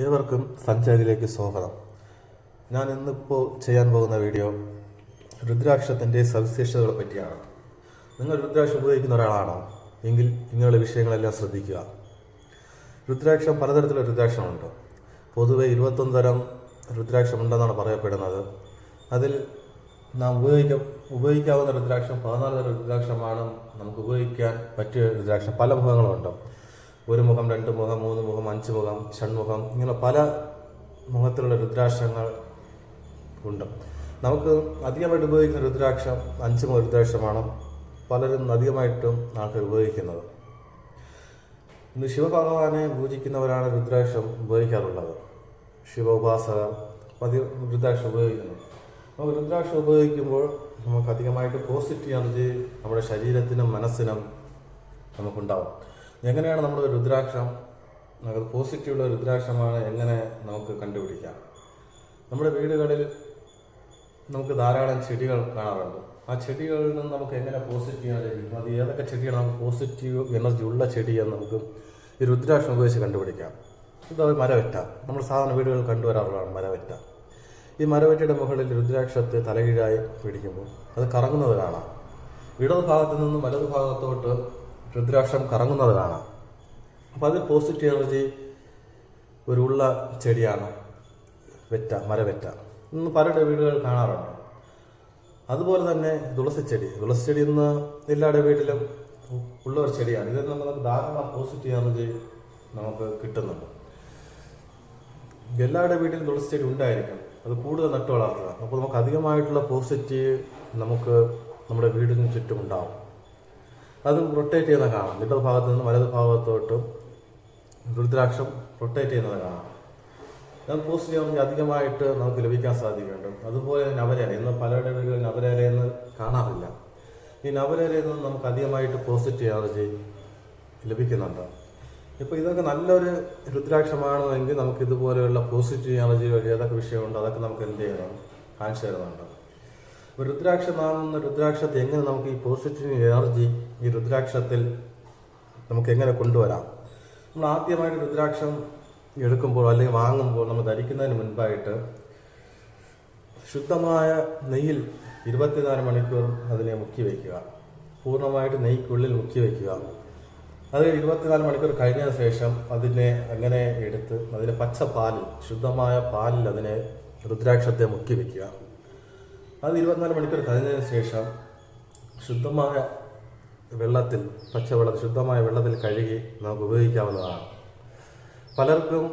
ഏവർക്കും സഞ്ചാരിയിലേക്ക് സ്വാഗതം. ഞാൻ ഇന്നിപ്പോൾ ചെയ്യാൻ പോകുന്ന വീഡിയോ രുദ്രാക്ഷത്തിന്റെ സവിശേഷതകളെ പറ്റിയാണ്. നിങ്ങൾ രുദ്രാക്ഷം ഉപയോഗിക്കുന്ന ഒരാളാണോ? എങ്കിൽ ഇങ്ങനെയുള്ള വിഷയങ്ങളെല്ലാം ശ്രദ്ധിക്കുക. രുദ്രാക്ഷം പലതരത്തിലുള്ള രുദ്രാക്ഷമുണ്ട് പൊതുവെ ഇരുപത്തൊന്ന് തരം രുദ്രാക്ഷമുണ്ടെന്നാണ് പറയപ്പെടുന്നത്. അതിൽ നാം ഉപയോഗിക്ക ഉപയോഗിക്കാവുന്ന രുദ്രാക്ഷം പതിനാല് തരം രുദ്രാക്ഷമാണ് നമുക്ക് ഉപയോഗിക്കാൻ പറ്റിയ രുദ്രാക്ഷം. പല മുഖങ്ങളുണ്ട് ഒരു മുഖം രണ്ട് മുഖം മൂന്ന് മുഖം അഞ്ച് മുഖം ഷൺമുഖം ഇങ്ങനെ പല മുഖത്തിലുള്ള രുദ്രാക്ഷങ്ങൾ ഉണ്ട്. നമുക്ക് അധികമായിട്ട് ഉപയോഗിക്കുന്ന രുദ്രാക്ഷം അഞ്ച് മുഖ രുദ്രാക്ഷമാണ്. പലരും അധികമായിട്ടും ആൾക്കാർ ഉപയോഗിക്കുന്നത്. ഇന്ന് ശിവഭഗവാനെ പൂജിക്കുന്നവരാണ് രുദ്രാക്ഷം ഉപയോഗിക്കാറുള്ളത്. ശിവ ഉപാസകർ അധികം രുദ്രാക്ഷം ഉപയോഗിക്കുന്നു. നമുക്ക് രുദ്രാക്ഷം ഉപയോഗിക്കുമ്പോൾ നമുക്ക് അധികമായിട്ട് പോസിറ്റീവ് എനർജി നമ്മുടെ ശരീരത്തിനും മനസ്സിനും നമുക്കുണ്ടാവും. എങ്ങനെയാണ് നമ്മുടെ രുദ്രാക്ഷം പോസിറ്റീവുള്ള രുദ്രാക്ഷമാണ് എങ്ങനെ നമുക്ക് കണ്ടുപിടിക്കാം? നമ്മുടെ വീടുകളിൽ നമുക്ക് ധാരാളം ചെടികൾ കാണാറുണ്ട്. ആ ചെടികളിൽ നിന്ന് നമുക്ക് എങ്ങനെ പോസിറ്റീവ് ലഭിക്കും അത് ഏതൊക്കെ ചെടിയാണ് നമുക്ക് പോസിറ്റീവ് എനർജി ഉള്ള ചെടിയെന്ന് നമുക്ക് ഈ രുദ്രാക്ഷം ഉപയോഗിച്ച് കണ്ടുപിടിക്കാം. ഇത് മരവറ്റ നമ്മൾ സാധാരണ വീടുകളിൽ കണ്ടുവരാറുള്ളതാണ് മരവറ്റ ഈ മരവറ്റയുടെ മുകളിൽ രുദ്രാക്ഷത്തെ തലകീഴായി പിടിക്കുമ്പോൾ അത് കറങ്ങുന്നത് കാണാം. ഇടത് നിന്നും നിന്ന് വലത് ഭാഗത്തോട്ട് രുദ്രാക്ഷം കറങ്ങുന്നത് കാണാം. അപ്പോൾ അത് പോസിറ്റീവ് എനർജി ഒരു ഉള്ള ചെടിയാണ് വെറ്റ മരവെറ്റ. ഇന്ന് പലരുടെ വീടുകൾ കാണാറുണ്ട്. അതുപോലെ തന്നെ തുളസി ചെടി. തുളസി ചെടി ഇന്ന് എല്ലാവരുടെ വീട്ടിലും ഉള്ള ഒരു ചെടിയാണ്. ഇതിൽ നിന്ന് നമുക്ക് ധാരാളം പോസിറ്റീവ് എനർജി നമുക്ക് കിട്ടുന്നുണ്ട്. എല്ലാവരുടെ വീട്ടിലും തുളസി ചെടി ഉണ്ടായിരിക്കും. അത് കൂടുതൽ നട്ടു വളർത്തുക അപ്പോൾ നമുക്ക് അധികമായിട്ടുള്ള പോസിറ്റീവ് നമുക്ക് നമ്മുടെ വീടിന് ചുറ്റും ഉണ്ടാവും. അത് റൊട്ടേറ്റ് ചെയ്യുന്ന കാണാം. ഇടത് ഭാഗത്ത് നിന്ന് വലത് ഭാഗത്തോട്ടും രുദ്രാക്ഷം റൊട്ടേറ്റ് ചെയ്യുന്നത് കാണാം. അത് പോസ്റ്റ് ചെയ്യാൻ അധികമായിട്ട് നമുക്ക് ലഭിക്കാൻ സാധിക്കുന്നുണ്ട്. അതുപോലെ നവരേല. ഇന്ന് പലരുടെ വീടുകളിൽ നവരേലയെന്ന് കാണാറില്ല. ഈ നവരേലയിൽ നിന്ന് നമുക്ക് അധികമായിട്ട് പോസിറ്റീവ് എനർജി ലഭിക്കുന്നുണ്ട്. ഇപ്പോൾ ഇതൊക്കെ നല്ലൊരു രുദ്രാക്ഷമാണെങ്കിൽ നമുക്ക് ഇതുപോലെയുള്ള പോസിറ്റീവ് എനർജി ഏതൊക്കെ വിഷയമുണ്ടോ അതൊക്കെ നമുക്ക് എന്ത് ചെയ്യണം കാണിച്ചു തരുന്നുണ്ട്. അപ്പോൾ രുദ്രാക്ഷ നാമുന്ന രുദ്രാക്ഷത്തെ എങ്ങനെ നമുക്ക് ഈ പോസിറ്റീവ് എനർജി ഈ രുദ്രാക്ഷത്തിൽ നമുക്ക് എങ്ങനെ കൊണ്ടുവരാം? നമ്മൾ ആദ്യമായിട്ട് രുദ്രാക്ഷം എടുക്കുമ്പോൾ അല്ലെങ്കിൽ വാങ്ങുമ്പോൾ നമ്മൾ ധരിക്കുന്നതിന് മുൻപായിട്ട് ശുദ്ധമായ നെയ്യിൽ ഇരുപത്തിനാല് മണിക്കൂർ അതിനെ മുക്കി വയ്ക്കുക. പൂർണമായിട്ട് നെയ്ക്കുള്ളിൽ മുക്കി വയ്ക്കുക. അത് ഇരുപത്തിനാല് മണിക്കൂർ കഴിഞ്ഞതിന് ശേഷം അതിനെ അങ്ങനെ എടുത്ത് അതിനെ പച്ച പാലിൽ ശുദ്ധമായ പാലിൽ അതിനെ രുദ്രാക്ഷത്തെ മുക്കി വയ്ക്കുക. അത് ഇരുപത്തിനാല് മണിക്കൂർ കഴിഞ്ഞതിന് ശേഷം ശുദ്ധമായ വെള്ളത്തിൽ പച്ചവെള്ളത്തിൽ ശുദ്ധമായ വെള്ളത്തിൽ കഴുകി നമുക്ക് ഉപയോഗിക്കാവുന്നതാണ്. പലർക്കും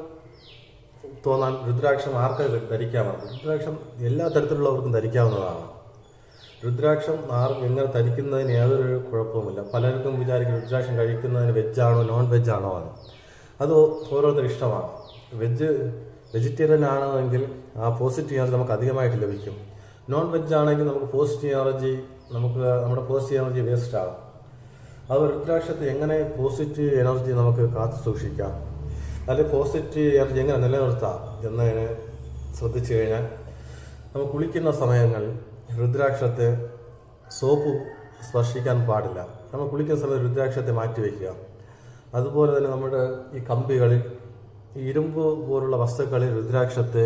തോന്നാൻ രുദ്രാക്ഷം ആർക്ക് ധരിക്കാമെന്ന് രുദ്രാക്ഷം എല്ലാ തരത്തിലുള്ളവർക്കും ധരിക്കാവുന്നതാണ്. രുദ്രാക്ഷം ആർ എങ്ങനെ ധരിക്കുന്നതിന് യാതൊരു കുഴപ്പവുമില്ല. പലർക്കും വിചാരിക്കും രുദ്രാക്ഷം കഴിക്കുന്നതിന് വെജാണോ നോൺ വെജാണോ എന്ന്. അത് ഓരോരുത്തർ ഇഷ്ടമാണ്. വെജ് വെജിറ്റേറിയൻ ആണെങ്കിൽ ആ പോസിറ്റീവ് നമുക്ക് അധികമായിട്ട് ലഭിക്കും. നോൺ വെജ് ആണെങ്കിൽ നമുക്ക് പോസിറ്റീവ് എനർജി നമുക്ക് നമ്മുടെ പോസിറ്റീവ് എനർജി വേസ്റ്റ് ആകും. അത് രുദ്രാക്ഷത്തെ എങ്ങനെ പോസിറ്റീവ് എനർജി നമുക്ക് കാത്തു സൂക്ഷിക്കാം? അല്ലെങ്കിൽ പോസിറ്റീവ് എനർജി എങ്ങനെ നിലനിർത്താം എന്നതിനെ ശ്രദ്ധിച്ചു കഴിഞ്ഞാൽ നമ്മൾ കുളിക്കുന്ന സമയങ്ങളിൽ രുദ്രാക്ഷത്തെ സോപ്പ് സ്പർശിക്കാൻ പാടില്ല. നമ്മൾ കുളിക്കുന്ന സമയത്ത് രുദ്രാക്ഷത്തെ മാറ്റി വയ്ക്കുക. അതുപോലെ തന്നെ നമ്മുടെ ഈ കമ്പികളിൽ ഇരുമ്പ് പോലുള്ള വസ്തുക്കളിൽ രുദ്രാക്ഷത്തെ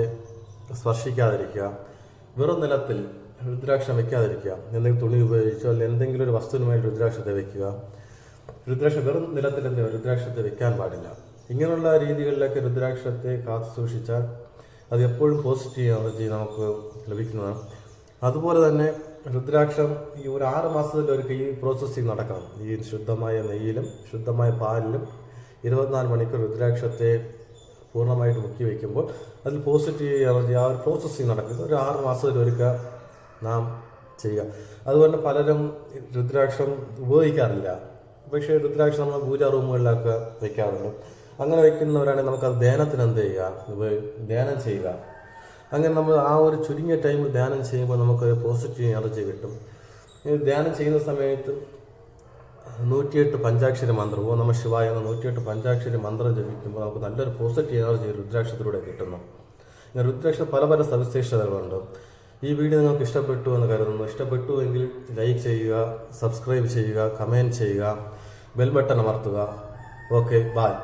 സ്പർശിക്കാതിരിക്കുക. വെറും നിലത്തിൽ രുദ്രാക്ഷം വെക്കാതിരിക്കുക. എന്തെങ്കിലും തുണി ഉപയോഗിച്ചോ അല്ലെങ്കിൽ എന്തെങ്കിലും ഒരു വസ്തുവിനുമായി രുദ്രാക്ഷത്തെ വെക്കുക. രുദ്രാക്ഷം വെറും നിലത്തിൽ എന്ത് രുദ്രാക്ഷത്തെ വെക്കാൻ പാടില്ല. ഇങ്ങനെയുള്ള രീതികളിലൊക്കെ രുദ്രാക്ഷത്തെ കാത്തു സൂക്ഷിച്ചാൽ അത് എപ്പോഴും പോസിറ്റീവ് എനർജി നമുക്ക് ലഭിക്കുന്നതാണ്. അതുപോലെ തന്നെ രുദ്രാക്ഷം ഈ ഒരു ആറ് മാസത്തിലൊരിക്കൽ ഈ പ്രോസസ്സിങ് നടക്കണം. ഈ ശുദ്ധമായ നെയ്യിലും ശുദ്ധമായ പാലിലും ഇരുപത്തിനാല് മണിക്കൂർ രുദ്രാക്ഷത്തെ പൂർണമായിട്ട് മുക്കി വയ്ക്കുമ്പോൾ അതിൽ പോസിറ്റീവ് എനർജി ആ ഒരു പ്രോസസ്സിങ് നടക്കുന്നത് ഒരു ആറ് മാസത്തിലൊരിക്കൽ നാം ചെയ്യുക. അതുപോലെ പലരും രുദ്രാക്ഷം ഉപയോഗിക്കാറില്ല. പക്ഷേ രുദ്രാക്ഷം നമ്മൾ പൂജാ റൂമുകളിലൊക്കെ വയ്ക്കാറുണ്ട് അങ്ങനെ വയ്ക്കുന്നവരാണെങ്കിൽ നമുക്കത് ധ്യാനത്തിന് എന്ത് ചെയ്യുക? ധ്യാനം ചെയ്യുക. അങ്ങനെ നമ്മൾ ആ ഒരു ചുരുങ്ങിയ ടൈമിൽ ധ്യാനം ചെയ്യുമ്പോൾ നമുക്കൊരു പോസിറ്റീവ് എനർജി കിട്ടും. ധ്യാനം ചെയ്യുന്ന സമയത്ത് നൂറ്റിയെട്ട് പഞ്ചാക്ഷരി മന്ത്രം. ഓ നമ ശിവായ എന്ന നൂറ്റിയെട്ട് പഞ്ചാക്ഷരി മന്ത്രം ജപിക്കുമ്പോൾ നമുക്ക് നല്ലൊരു പോസിറ്റീവ് എനർജി രുദ്രാക്ഷത്തിലൂടെ കിട്ടുന്നു. ഇങ്ങനെ രുദ്രാക്ഷ പല പല സവിശേഷതകളുണ്ട്. ഈ വീഡിയോ നിങ്ങൾക്ക് ഇഷ്ടപ്പെട്ടു എന്ന് കരുതുന്നു. ഇഷ്ടപ്പെട്ടു എങ്കിൽ ലൈക്ക് ചെയ്യുക സബ്സ്ക്രൈബ് ചെയ്യുക കമന്റ് ചെയ്യുക ബെൽ ബട്ടൺ അമർത്തുക. Okay bye